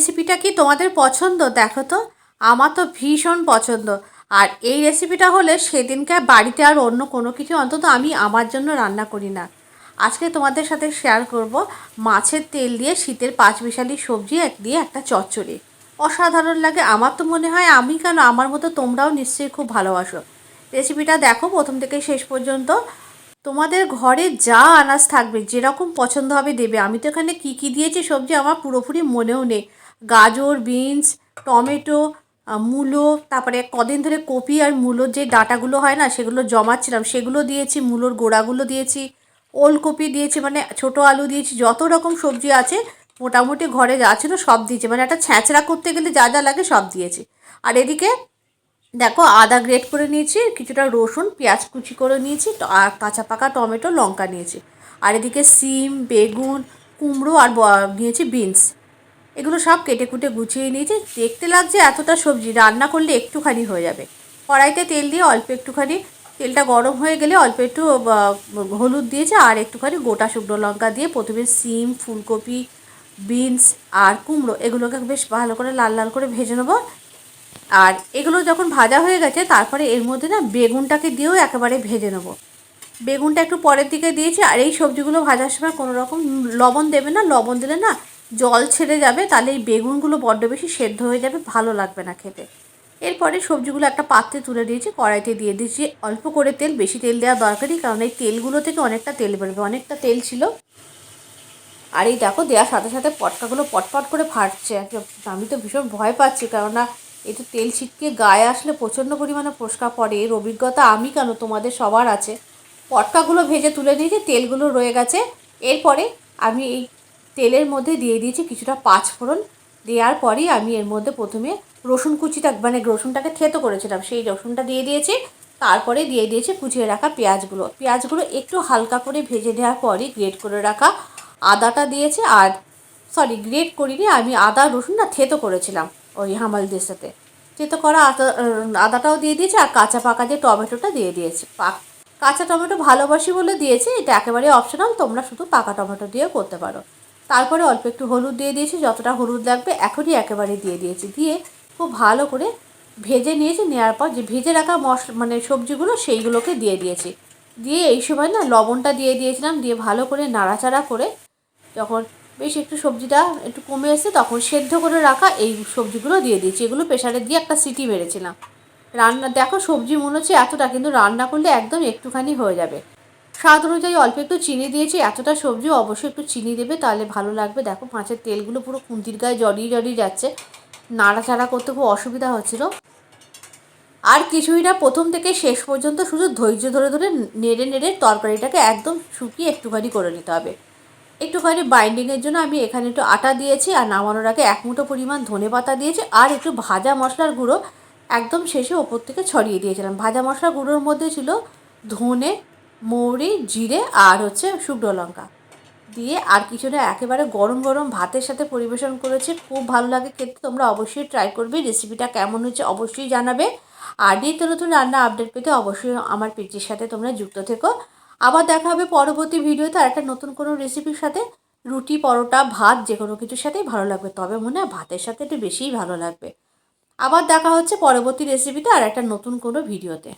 রেসিপিটা কি তোমাদের পছন্দ? দেখো তো, আমার তো ভীষণ পছন্দ। আর এই রেসিপিটা হলে সেদিনকার বাড়িতে আর অন্য কোনো কিছু অন্তত আমি আমার জন্য রান্না করি না। আজকে তোমাদের সাথে শেয়ার করব মাছের তেল দিয়ে শীতের পাঁচমিশালি সবজি এক দিয়ে একটা চচ্চড়ি। অসাধারণ লাগে, আমার তো মনে হয় আমি কেন আমার মতো তোমরাও নিশ্চয়ই খুব ভালোবাসো। রেসিপিটা দেখো, প্রথম থেকে শেষ পর্যন্ত। তোমাদের ঘরে যা আনাজ থাকবে, যেরকম পছন্দ হবে দেবে। আমি তো এখানে কী কী দিয়েছি সবজি আমার পুরোপুরি মনেও নেই। গাজর, বিনস, টমেটো মূলো, তারপরে কদিন ধরে কপি আর মূলোর যে ডাটাগুলো হয় না, সেগুলো জমাচ্ছিলাম। সেগুলো দিয়েছি, মূলোর গোড়াগুলো দিয়েছি, ওলকপি দিয়েছি মানে ছোট আলু দিয়েছি, যত রকম সবজি আছে, মোটামুটি ঘরে যা ছিল সব দিয়েছি। মানে একটা ছ্যাঁচড়া করতে গেলে যা যা লাগে সব দিয়েছি। আর এদিকে দেখো আদা গ্রেট করে নিয়েছি, কিছুটা রসুন, পেঁয়াজ কুচি করে নিয়েছি আর কাঁচা পাকা টমেটো, লঙ্কা নিয়েছি। আর এদিকে সিম, বেগুন, কুমড়ো আর নিয়েছি বিনস। এগুলো সব কেটে কুটে গুছিয়ে নিয়েছি। দেখতে লাগছে এতটা সবজি, রান্না করলে একটুখানি হয়ে যাবে। কড়াইতে তেল দিয়ে অল্প একটুখানি, তেলটা গরম হয়ে গেলে অল্প একটু হলুদ দিয়েছে আর একটুখানি গোটা শুকনো লঙ্কা দিয়ে প্রথমে সিম, ফুলকপি, বিনস আর কুমড়ো, এগুলোকে বেশ ভালো করে লাল লাল করে ভেজে নেব। আর এগুলো যখন ভাজা হয়ে গেছে, তারপরে এর মধ্যে না বেগুনটাকে দিয়েও একেবারে ভেজে নেব। বেগুনটা একটু পরের দিকে দিয়েছি, আর এই সবজিগুলো ভাজার সময় কোনো রকম লবণ দেবে না, লবণ দিলে না জল ছেড়ে যাবে, তাহলে এই বেগুনগুলো বড্ড বেশি সেদ্ধ হয়ে যাবে, ভালো লাগবে না খেতে। এরপরে সবজিগুলো একটা পাত্রে তুলে দিয়েছি, কড়াইতে দিয়ে দিয়েছি। অল্প করে তেল, বেশি তেল দেওয়া দরকারই, কারণ এই তেলগুলো থেকে অনেকটা তেল বেরোবে, অনেকটা তেল ছিল। আর এই দেখো, দেওয়ার সাথে সাথে পটকাগুলো পটপট করে ফাটছে। আমি তো ভীষণ ভয় পাচ্ছি, কেননা এই তো তেল ছিটকে গায়ে আসলে প্রচণ্ড পরিমাণে ফোসকা পড়ে। এর অভিজ্ঞতা আমি কেন? তোমাদের সবার আছে। পটকাগুলো ভেজে তুলে নিয়েছি, তেলগুলো রয়ে গেছে। এরপরে আমি এই তেলের মধ্যে দিয়ে দিয়েছি কিছুটা পাঁচ ফোড়ন। দেওয়ার পরেই আমি এর মধ্যে প্রথমে রসুন কুচিটা মানে রসুনটাকে থেতো করেছিলাম, সেই রসুনটা দিয়ে দিয়েছি। তারপরে দিয়ে দিয়েছি কুচিয়ে রাখা পেঁয়াজগুলো। পেঁয়াজগুলো একটু হালকা করে ভেজে দেওয়ার পরই গ্রেট করে রাখা আদাটা দিয়েছে। আর সরি, গ্রেট করিনি, আমি আদা রসুনটা থেতো করেছিলাম ওই হামালদের সাথে। থেতো করা আদা, আদাটাও দিয়ে দিয়েছি আর কাঁচা পাকা যে টমেটোটা দিয়ে দিয়েছি। পাক কাঁচা টমেটো ভালোবাসি বলে দিয়েছি, এটা একেবারে অপশনাল তোমরা শুধু পাকা টমেটো দিয়েও করতে পারো। তারপরে অল্প একটু হলুদ দিয়ে দিয়েছি, যতটা হলুদ লাগবে এখনই একেবারে দিয়ে দিয়েছি। দিয়ে খুব ভালো করে ভেজে নিয়েছি নেওয়ার পর যে ভেজে রাখা মশ মানে সবজিগুলো সেইগুলোকে দিয়ে দিয়েছি। দিয়ে এই সময় না লবণটা দিয়ে দিয়েছিলাম, দিয়ে ভালো করে নাড়াচাড়া করে যখন বেশ একটু সবজিটা একটু কমে এসে তখন সেদ্ধ করে রাখা এই সবজিগুলো দিয়ে দিয়েছি। এগুলো প্রেশারে দিয়ে একটা সিটি মেরেছিলাম। রান্না, দেখো সবজি মনে হচ্ছে এতটা, কিন্তু রান্না করলে একদম একটুখানি হয়ে যাবে। স্বাদ অনুযায়ী অল্প একটু চিনি দিয়েছি, এতটা সবজি অবশ্যই একটু চিনি দেবে, তাহলে ভালো লাগবে। দেখো মাছের তেলগুলো পুরো খুন্তির গায়ে জড়িয়ে জড়িয়ে যাচ্ছে। নাড়াচাড়া করতে খুব অসুবিধা হচ্ছিল। আর কিছুই না, প্রথম থেকে শেষ পর্যন্ত শুধু ধৈর্য ধরে ধরে নেড়ে নেড়ে তরকারিটাকে একদম শুকিয়ে একটুখানি করে নিতে হবে। একটুখানি বাইন্ডিংয়ের জন্য আমি এখানে একটু আটা দিয়েছি আর নামানোর আগে এক মুঠো পরিমাণ ধনে পাতা দিয়েছি আর একটু ভাজা মশলার গুঁড়ো একদম শেষে ওপর থেকে ছড়িয়ে দিয়েছিলাম। ভাজা মশলার গুঁড়োর মধ্যে ছিল ধনে মৌরি, জিরে আর হচ্ছে শুকনো লঙ্কা। দিয়ে আর কিছু না, একেবারে গরম গরম ভাতের সাথে পরিবেশন করেছে। খুব ভালো লাগে খেতে, তোমরা অবশ্যই ট্রাই করবে। রেসিপিটা কেমন হচ্ছে অবশ্যই জানাবে। আর নিত্য নতুন রান্না আপডেট পেতে অবশ্যই আমার পেজের সাথে তোমরা যুক্ত থেকো। আবার দেখা হবে পরবর্তী ভিডিওতে আর একটা নতুন কোনো রেসিপির সাথে। রুটি, পরোটা, ভাত যে কোনো কিছুর সাথেই ভালো লাগবে। তবে মনে হয় ভাতের সাথে একটু বেশিই ভালো লাগবে। আবার দেখা হচ্ছে পরবর্তী রেসিপিতে আর একটা নতুন কোনো ভিডিওতে